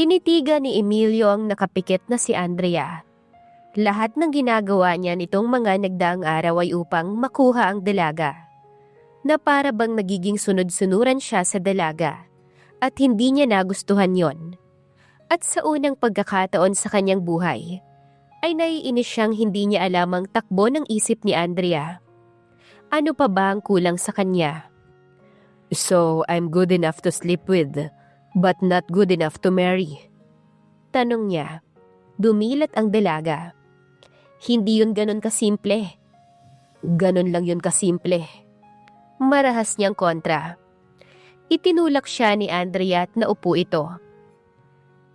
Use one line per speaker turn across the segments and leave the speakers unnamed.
Tinitiga ni Emilio ang nakapikit na si Andrea. Lahat ng ginagawa niya nitong mga nagdaang araw ay upang makuha ang dalaga. Na para bang nagiging sunod-sunuran siya sa dalaga. At hindi niya nagustuhan yon. At sa unang pagkakataon sa kanyang buhay, ay naiinis siyang hindi niya alam ang takbo ng isip ni Andrea. Ano pa ba ang kulang sa kanya? So, I'm good enough to sleep with, but not good enough to marry. Tanong niya. Dumilat ang dalaga. Hindi yun ganun kasimple. Ganun lang yun kasimple. Marahas niyang kontra. Itinulak siya ni Andrea at naupo ito.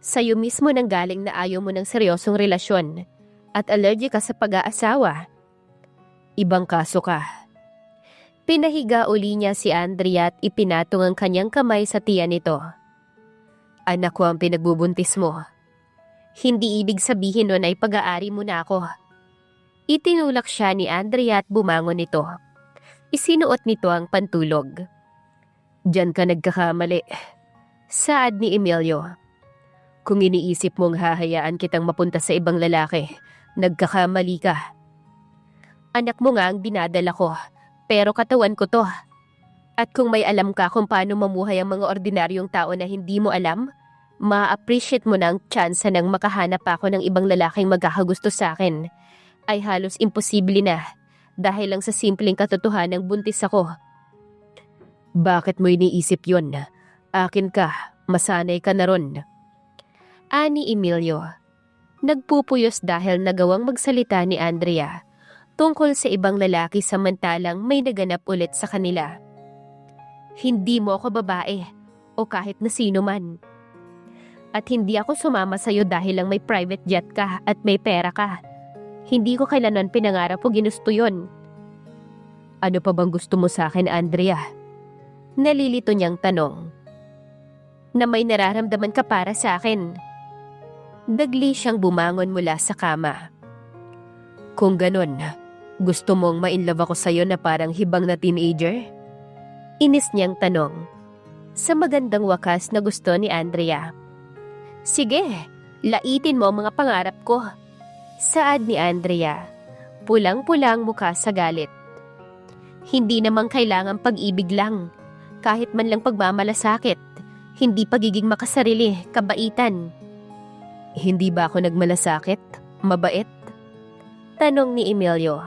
Sa'yo mismo nang galing na ayaw mo ng seryosong relasyon at allergic ka sa pag-aasawa. Ibang kaso ka. Pinahiga uli niya si Andrea at ipinatong ang kanyang kamay sa tiyan nito. Anak ko ang pinagbubuntis mo. Hindi ibig sabihin nun ay pag-aari mo na ako. Itinulak siya ni Andrea at bumangon nito. Isinuot nito ang pantulog. Diyan ka nagkakamali. Saad ni Emilio. Kung iniisip mong hahayaan kitang mapunta sa ibang lalaki, nagkakamali ka. Anak mo nga ang dinadala ko, pero katawan ko to. At kung may alam ka kung paano mamuhay ang mga ordinaryong tao na hindi mo alam, ma-appreciate mo ang tsansa ng makahanap ako ng ibang lalaking magkakagusto sa akin. Ay halos imposible na dahil lang sa simpleng katotohanan ng buntis ako. Bakit mo iniisip yon? Akin ka, masanay ka na ron. Ani Emilio. Nagpupuyos dahil nagawang magsalita ni Andrea tungkol sa ibang lalaki samantalang may naganap ulit sa kanila. Hindi mo ako babae o kahit na sino man. At hindi ako sumama sa'yo dahil lang may private jet ka at may pera ka. Hindi ko kailanan pinangarap o ginusto yon. Ano pa bang gusto mo sa akin, Andrea? Nalilito niyang tanong. Na may nararamdaman ka para sa akin. Dagli siyang bumangon mula sa kama. Kung ganon, gusto mong ma-inlove ako sa'yo na parang hibang na teenager? Inis niyang tanong. Sa magandang wakas na gusto ni Andrea. Sige, laitin mo mga pangarap ko. Saad ni Andrea. Pulang-pulang mukha sa galit. Hindi naman kailangan pag-ibig lang. Kahit man lang pagmamalasakit. Hindi pagiging makasarili, kabaitan. Hindi ba ako nagmalasakit? Mabait? Tanong ni Emilio.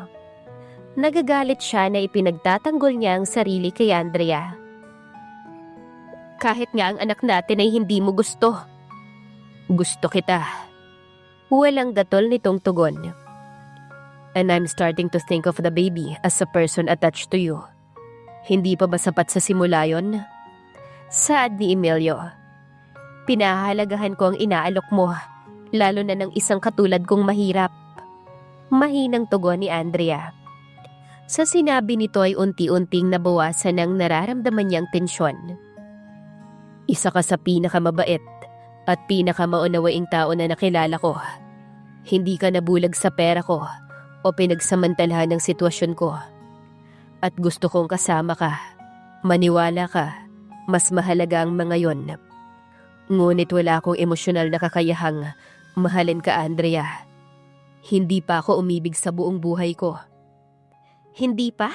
Nagagalit siya na ipinagtatanggol niya ang sarili kay Andrea. Kahit nga ang anak natin ay hindi mo gusto. Gusto kita. Walang gatol nitong tugon. And I'm starting to think of the baby as a person attached to you. Hindi pa ba sapat sa simula yon? Saad ni Emilio. Pinahalagahan ko ang inaalok mo, lalo na ng isang katulad kong mahirap. Mahinang tugon ni Andrea. Sa sinabi nito ay unti-unting nabawasan ng nararamdaman niyang tensyon. Isa ka sa pinakamabait at pinakamaunawaing tao na nakilala ko. Hindi ka nabulag sa pera ko o pinagsamantalahan ng sitwasyon ko. At gusto kong kasama ka. Maniwala ka. Mas mahalaga ang mga yon. Ngunit wala akong emosyonal na kakayahang mahalin ka, Andrea. Hindi pa ako umibig sa buong buhay ko. Hindi pa?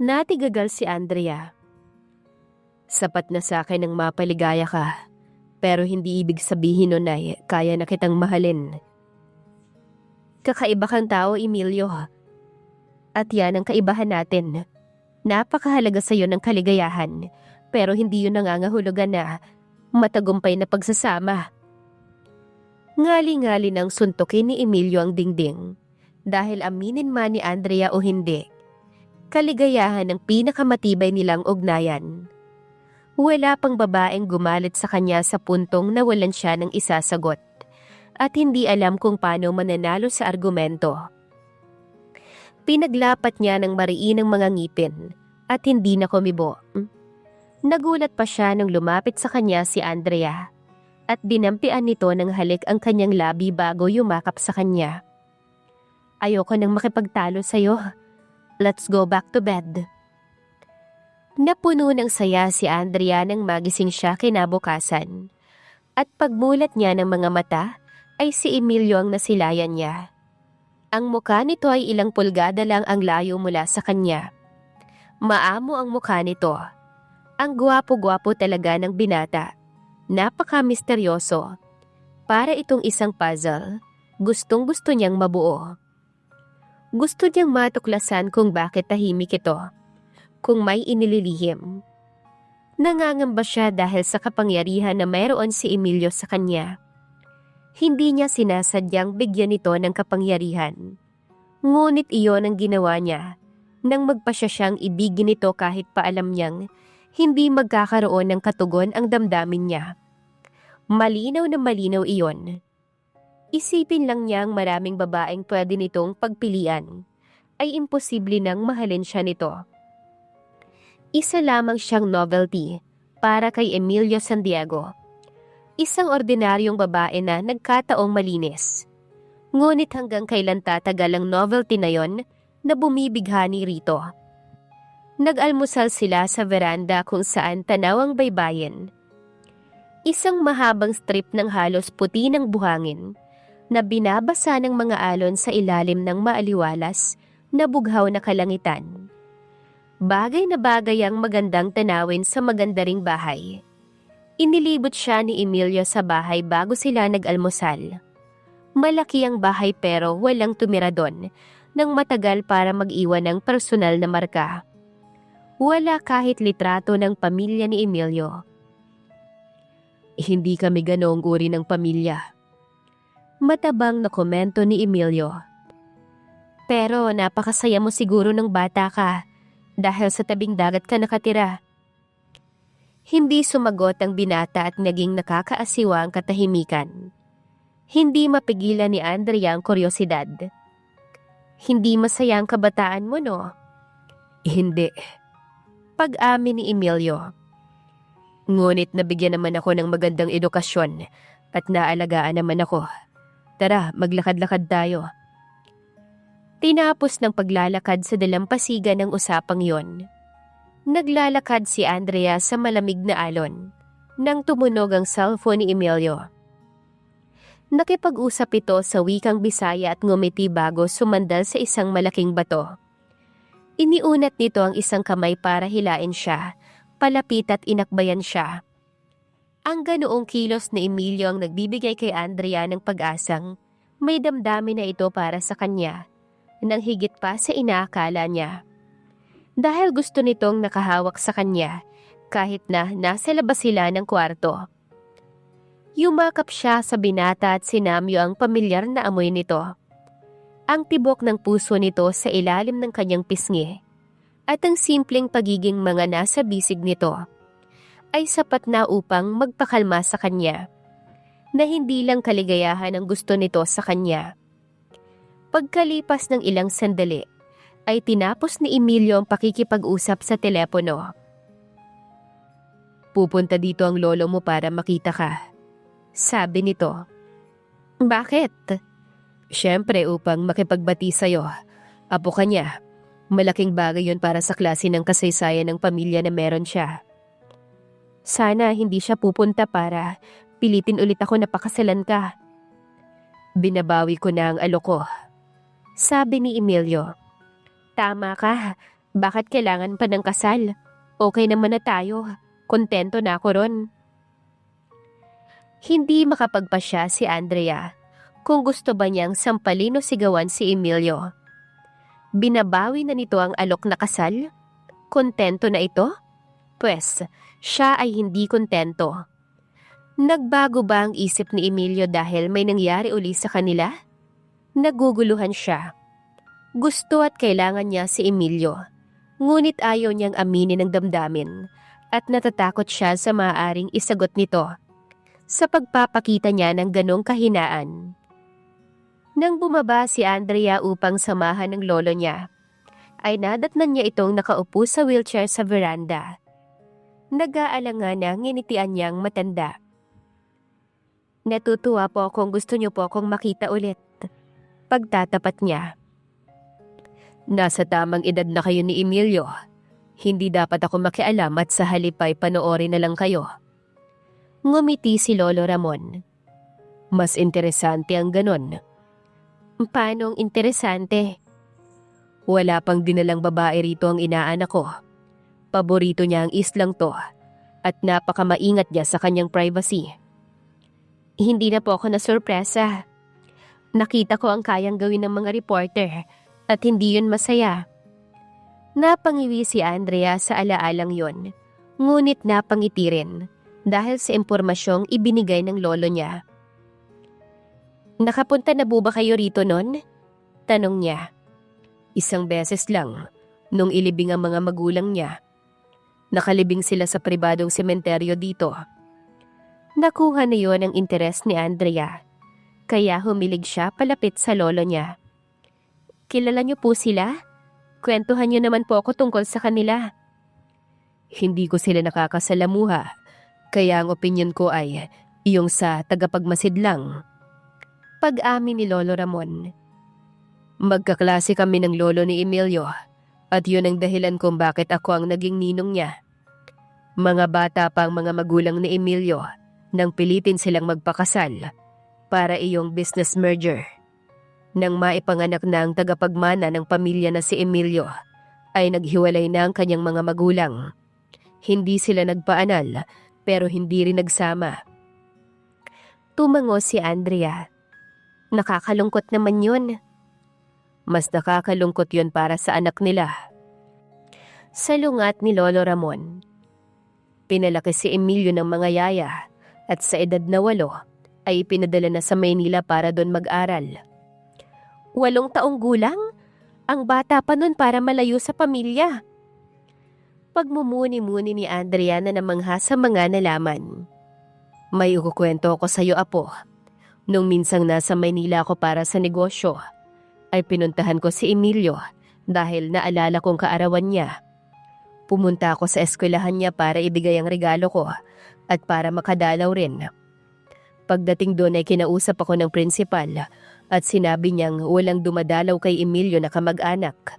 Natigagal si Andrea. Sapat na sa akin ang mapaligaya ka, pero hindi ibig sabihin nun ay kaya na kitang mahalin. Kakaiba kang tao, Emilio. At yan ang kaibahan natin. Napakahalaga sa iyo ng kaligayahan, pero hindi yun nangangahulugan na matagumpay na pagsasama. Ngali-ngali ng suntukin ni Emilio ang dingding dahil aminin man ni Andrea o hindi. Kaligayahan ng pinakamatibay nilang ugnayan. Wala pang babaeng gumalit sa kanya sa puntong nawalan siya ng isasagot at hindi alam kung paano mananalo sa argumento. Pinaglapat niya ng mariin ang mga ngipin at hindi na kumibo. Nagulat pa siya nang lumapit sa kanya si Andrea at dinampian nito ng halik ang kanyang labi bago yumakap sa kanya. Ayoko nang makipagtalo sa'yo. Let's go back to bed. Napuno ng saya si Andrea nang magising siya kinabukasan. At pagmulat niya ng mga mata, ay si Emilio ang nasilayan niya. Ang mukha nito ay ilang pulgada lang ang layo mula sa kanya. Maamo ang mukha nito. Ang gwapo-gwapo talaga ng binata. Napaka-misteryoso. Para itong isang puzzle, gustong gusto niyang mabuo. Gusto niyang matuklasan kung bakit tahimik ito. Kung may inililihim. Nangangamba siya dahil sa kapangyarihan na mayroon si Emilio sa kanya. Hindi niya sinasadyang bigyan ito ng kapangyarihan. Ngunit iyon ang ginawa niya nang magpasya siyang ibigin ito kahit paalam niyang hindi magkakaroon ng katugon ang damdamin niya. Malinaw na malinaw iyon. Isipin lang niyang maraming babaeng pwede nitong pagpilian, ay imposible nang mahalin siya nito. Isa lamang siyang novelty para kay Emilio Santiago. Isang ordinaryong babae na nagkataong malinis. Ngunit hanggang kailan tatagal ang novelty na yon na bumibighani rito. Nag-almusal sila sa veranda kung saan tanaw ang baybayin. Isang mahabang strip ng halos puti ng buhangin na binabasa ng mga alon sa ilalim ng maaliwalas na bughaw na kalangitan. Bagay na bagay ang magandang tanawin sa maganda bahay. Inilibot siya ni Emilio sa bahay bago sila nag-almusal. Malaki ang bahay pero walang tumira doon nang matagal para mag-iwan ng personal na marka. Wala kahit litrato ng pamilya ni Emilio. Hindi kami ganoong uri ng pamilya. Matabang na komento ni Emilio. Pero napakasaya mo siguro ng bata ka dahil sa tabing dagat ka nakatira. Hindi sumagot ang binata at naging nakakaasiwa ang katahimikan. Hindi mapigilan ni Andrea ang kuryosidad. Hindi masaya ang kabataan mo, no? Hindi. Pag-amin ni Emilio. Ngunit nabigyan naman ako ng magandang edukasyon at naalagaan naman ako. Tara, maglakad-lakad tayo. Tinapos ng paglalakad sa dalampasigan ng usapang yon. Naglalakad si Andrea sa malamig na alon nang tumunog ang cellphone ni Emilio. Nakipag-usap ito sa wikang Bisaya at ngumiti bago sumandal sa isang malaking bato. Iniunat nito ang isang kamay para hilain siya, palapit at inakbayan siya. Ang ganoong kilos ni Emilio ang nagbibigay kay Andrea ng pag-asang may damdamin na ito para sa kanya, nang higit pa sa inaakala niya. Dahil gusto nitong nakahawak sa kanya, kahit na nasa labas sila ng kwarto. Yumakap siya sa binata at sinamyo ang pamilyar na amoy nito. Ang tibok ng puso nito sa ilalim ng kanyang pisngi at ang simpleng pagiging mga nasa bisig nito ay sapat na upang magpakalma sa kanya na hindi lang kaligayahan ang gusto nito sa kanya. Pagkalipas ng ilang sandali, ay tinapos ni Emilio ang pakikipag-usap sa telepono. Pupunta dito ang lolo mo para makita ka. Sabi nito. Bakit? Siyempre upang makipagbati sa'yo. Apo ka niya. Malaking bagay yon para sa klase ng kasaysayan ng pamilya na meron siya. Sana hindi siya pupunta para pilitin ulit ako na pakasalan ka. Binabawi ko na ang aloko. Sabi ni Emilio. Tama ka. Bakit kailangan pa ng kasal? Okay naman na tayo. Kontento na ako ron. Hindi makapagpasya si Andrea kung gusto ba niyang sampalin o sigawan si Emilio. Binabawi na nito ang alok na kasal? Kontento na ito? Pwes, siya ay hindi kontento. Nagbago ba ang isip ni Emilio dahil may nangyari uli sa kanila? Naguguluhan siya. Gusto at kailangan niya si Emilio, ngunit ayaw niyang aminin ang damdamin at natatakot siya sa maaaring isagot nito sa pagpapakita niya ng ganong kahinaan. Nang bumaba si Andrea upang samahan ng lolo niya, ay nadatnan niya itong nakaupo sa wheelchair sa veranda. Nag-aalangan na nginitian niyang matanda. Natutuwa po kung gusto niyo po akong makita ulit. Pagtatapat niya. Nasa tamang edad na kayo ni Emilio. Hindi dapat ako makialam at sa halip ay panoorin na lang kayo. Ngumiti si Lolo Ramon. Mas interesante ang ganon. Paano ang interesante? Wala pang dinalang babae rito ang inaanak ko. Paborito niya ang islang to at napakamaingat niya sa kanyang privacy. Hindi na po ako nasurpresa. Nakita ko ang kayang gawin ng mga reporter at hindi yun masaya. Napangiwi si Andrea sa alaalang yon, ngunit napangiti rin dahil sa impormasyong ibinigay ng lolo niya. Nakapunta na po ba kayo rito nun? Tanong niya. Isang beses lang, nung ilibing ang mga magulang niya. Nakalibing sila sa pribadong sementeryo dito. Nakuha na yon ang interes ni Andrea. Kaya humilig siya palapit sa lolo niya. Kilala niyo po sila? Kwentuhan niyo naman po ako tungkol sa kanila. Hindi ko sila nakakasalamuha. Kaya ang opinion ko ay iyong sa tagapagmasid lang. Pag-amin ni Lolo Ramon. Magkaklase kami ng lolo ni Emilio at yun ang dahilan kung bakit ako ang naging ninong niya. Mga bata pa ang mga magulang ni Emilio nang pilitin silang magpakasal para iyong business merger. Nang maipanganak na ang tagapagmana ng pamilya na si Emilio, ay naghiwalay na ang kanyang mga magulang. Hindi sila nagpaanal pero hindi rin nagsama. Tumango si Andrea. Nakakalungkot naman yun. Mas nakakalungkot yun para sa anak nila. Sa lungat ni Lolo Ramon, pinalaki si Emilio ng mga yaya at sa edad na walo ay pinadala na sa Maynila para doon mag-aral. Walong taong gulang? Ang bata pa nun para malayo sa pamilya. Pagmumuni-muni ni Andrea na namangha sa mga nalaman. May ukukwento ko sa iyo, Apo. Nung minsang nasa Maynila ako para sa negosyo, ay pinuntahan ko si Emilio dahil naalala kong kaarawan niya. Pumunta ako sa eskwelahan niya para ibigay ang regalo ko at para makadalaw rin. Pagdating doon ay kinausap ako ng prinsipal at sinabi niyang walang dumadalaw kay Emilio na kamag-anak.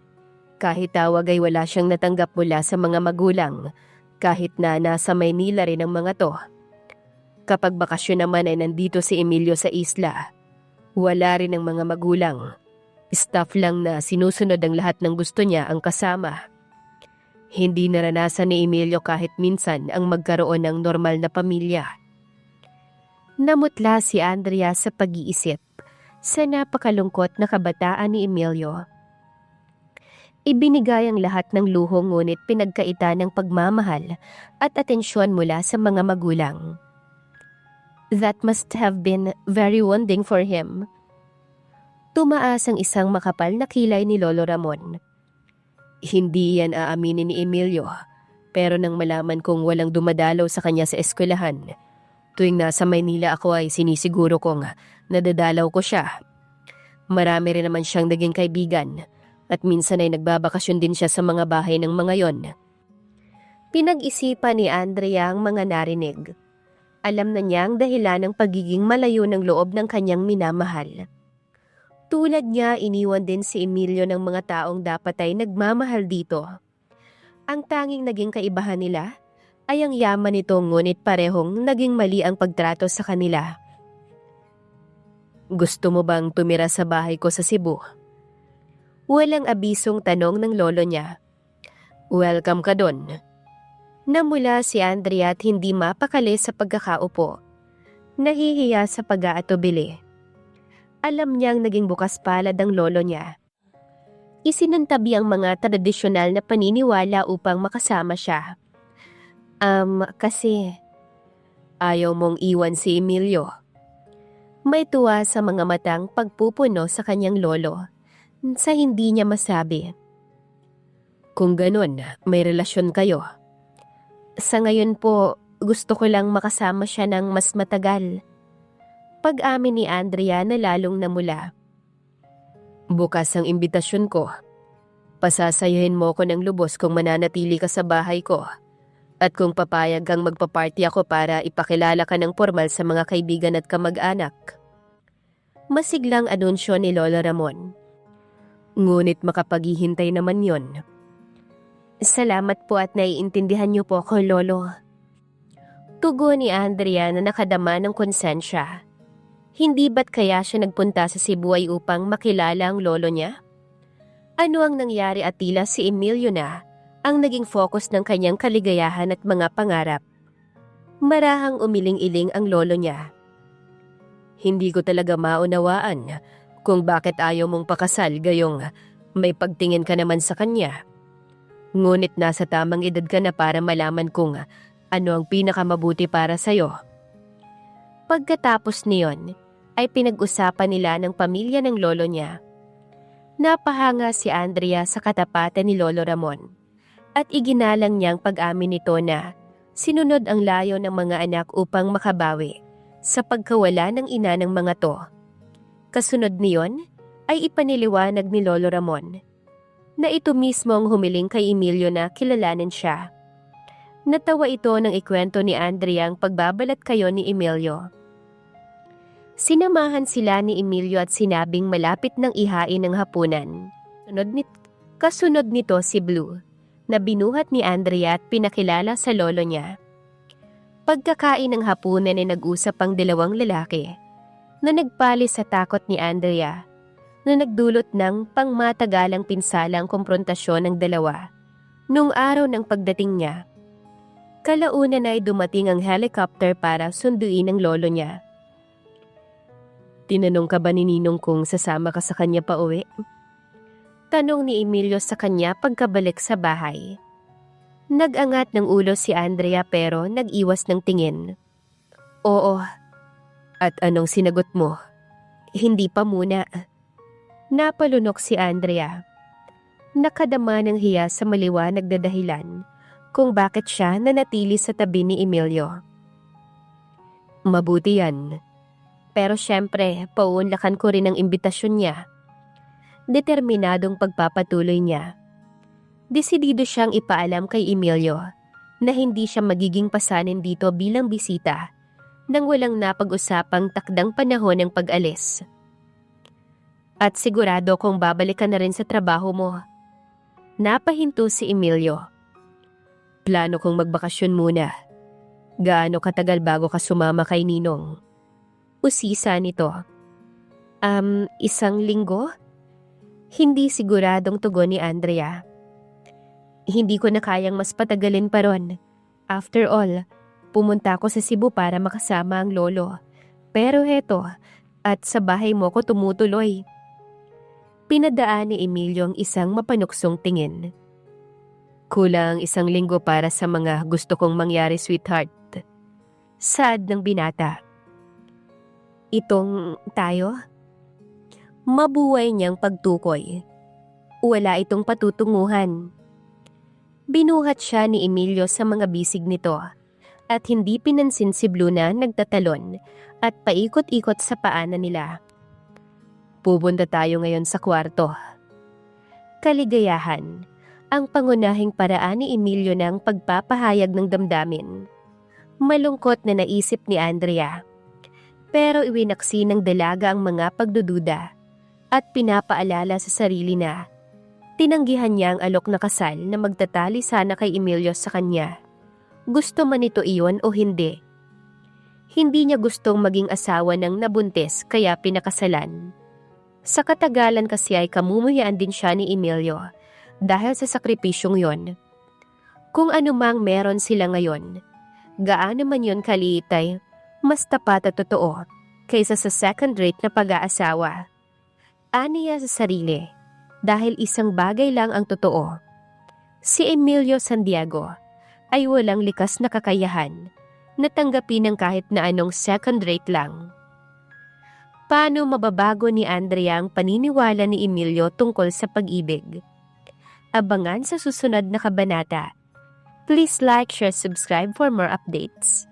Kahit tawag ay wala siyang natanggap mula sa mga magulang, kahit na nasa Maynila rin ang mga to. Kapag bakasyon naman ay nandito si Emilio sa isla. Wala rin ang mga magulang. Staff lang na sinusunod ang lahat ng gusto niya ang kasama. Hindi naranasan ni Emilio kahit minsan ang magkaroon ng normal na pamilya. Namutla si Andrea sa pag-iisip sa napakalungkot na kabataan ni Emilio. Ibinigay ang lahat ng luho ngunit pinagkaita ng pagmamahal at atensyon mula sa mga magulang. That must have been very wounding for him. Tumaas ang isang makapal na kilay ni Lolo Ramon. Hindi yan aaminin ni Emilio, pero nang malaman kong walang dumadalaw sa kanya sa eskwelahan, tuwing nasa Maynila ako ay sinisiguro kong nadadalaw ko siya. Marami rin naman siyang naging kaibigan at minsan ay nagbabakasyon din siya sa mga bahay ng mga yon. Pinag-isipan ni Andrea ang mga narinig. Alam na niya ang dahilan ng pagiging malayo ng loob ng kanyang minamahal. Tulad niya, iniwan din si Emilio ng mga taong dapat ay nagmamahal dito. Ang tanging naging kaibahan nila ay ang yaman nito ngunit parehong naging mali ang pagtrato sa kanila. Gusto mo bang tumira sa bahay ko sa Cebu? Walang abisong tanong ng lolo niya. Welcome ka doon. Namula si Andrea at hindi mapakali sa pagkakaupo. Nahihiya sa pag-aatubili. Alam niyang naging bukas palad ang lolo niya. Isinantabi ang mga tradisyonal na paniniwala upang makasama siya. Um, kasi ayaw mong iwan si Emilio. May tuwa sa mga matang pagpupuno sa kanyang lolo sa hindi niya masabi. Kung ganun, may relasyon kayo. Sa ngayon po, gusto ko lang makasama siya ng mas matagal. Pag-amin ni Andrea na lalong namula. Bukas ang imbitasyon ko. Pasasayahin mo ko ng lubos kung mananatili ka sa bahay ko. At kung papayag kang magpaparty ako para ipakilala ka ng formal sa mga kaibigan at kamag-anak. Masiglang anunsyo ni Lola Ramon. Ngunit makapaghihintay naman yon. Salamat po at naiintindihan niyo po ako, Lolo. Tugo ni Andrea na nakadama ng konsensya. Hindi ba't kaya siya nagpunta sa Cebu ay upang makilala ang lolo niya? Ano ang nangyari at tila si Emilio na ang naging focus ng kanyang kaligayahan at mga pangarap? Marahang umiling-iling ang lolo niya. Hindi ko talaga maunawaan kung bakit ayaw mong pakasal gayong may pagtingin ka naman sa kanya. Ngunit nasa tamang edad ka na para malaman kung ano ang pinakamabuti para sa'yo. Pagkatapos niyon, ay pinag-usapan nila ng pamilya ng lolo niya. Napahanga si Andrea sa katapatan ni Lolo Ramon at iginalang niyang pag-amin nito na sinunod ang layo ng mga anak upang makabawi sa pagkawala ng ina ng mga to. Kasunod niyon ay ipaniliwanag ni Lolo Ramon na ito mismo ang humiling kay Emilio na kilalanin siya. Natawa ito ng ikwento ni Andrea ang pagbabalat kayo ni Emilio. Sinamahan sila ni Emilio at sinabing malapit ng ihain ng hapunan. Sunod nit kasunod nito si Blue, na binuhat ni Andrea at pinakilala sa lolo niya. Pagkakain ng hapunan ay nag-usap ang dalawang lalaki, na nagpalis sa takot ni Andrea, na nagdulot ng pangmatagalang pinsalang komprontasyon ng dalawa. Nung araw ng pagdating niya, kalaunan ay dumating ang helicopter para sunduin ang lolo niya. Tinanong ka ba ni Ninong kung sasama ka sa kanya pa uwi? Tanong ni Emilio sa kanya pagkabalik sa bahay. Nagangat ng ulo si Andrea pero nag-iwas ng tingin. Oo. At anong sinagot mo? Hindi pa muna. Napalunok si Andrea. Nakadama ng hiya sa maliwanag na dahilan kung bakit siya nanatili sa tabi ni Emilio. Mabuti yan. Pero syempre, pauunlakan ko rin ang imbitasyon niya. Determinadong pagpapatuloy niya. Desidido siyang ipaalam kay Emilio na hindi siya magiging pasanin dito bilang bisita nang walang napag-usapang takdang panahon ng pag-alis. At sigurado kung babalik ka na rin sa trabaho mo. Napahinto si Emilio. Plano kong magbakasyon muna. Gaano katagal bago ka sumama kay Ninong? Usisa nito. Um, isang linggo? Hindi siguradong tugon ni Andrea. Hindi ko na kayang mas patagalin pa ron. After all, pumunta ako sa Cebu para makasama ang lolo. Pero heto, at sa bahay mo ko tumutuloy. Pinadaan ni Emilio ang isang mapanuksong tingin. Kulang isang linggo para sa mga gusto kong mangyari, sweetheart. Sad ng binata itong tayo? Mabuhay niyang pagtukoy. Wala itong patutunguhan. Binuhat siya ni Emilio sa mga bisig nito at hindi pinansin si Blue na nagtatalon at paikot-ikot sa paanan nila. Pupunta tayo ngayon sa kwarto. Kaligayahan, ang pangunahing paraan ni Emilio ng pagpapahayag ng damdamin. Malungkot na naisip ni Andrea pero iwinaksi ng dalaga ang mga pagdududa at pinapaalala sa sarili na tinanggihan niya ang alok na kasal na magtatali sana kay Emilio sa kanya. Gusto man ito iyon o hindi. Hindi niya gustong maging asawa ng nabuntis kaya pinakasalan. Sa katagalan kasi ay kamumuyaan din siya ni Emilio dahil sa sakripisyong yon. Kung ano mang meron sila ngayon, gaano man yon kaliit ay mas tapat at totoo kaysa sa second-rate na pag-aasawa. Aniya sa sarili dahil isang bagay lang ang totoo. Si Emilio Santiago ay walang likas na kakayahan na tanggapin ng kahit na anong second-rate lang. Paano mababago ni Andrea ang paniniwala ni Emilio tungkol sa pag-ibig? Abangan sa susunod na kabanata. Please like, share, subscribe for more updates.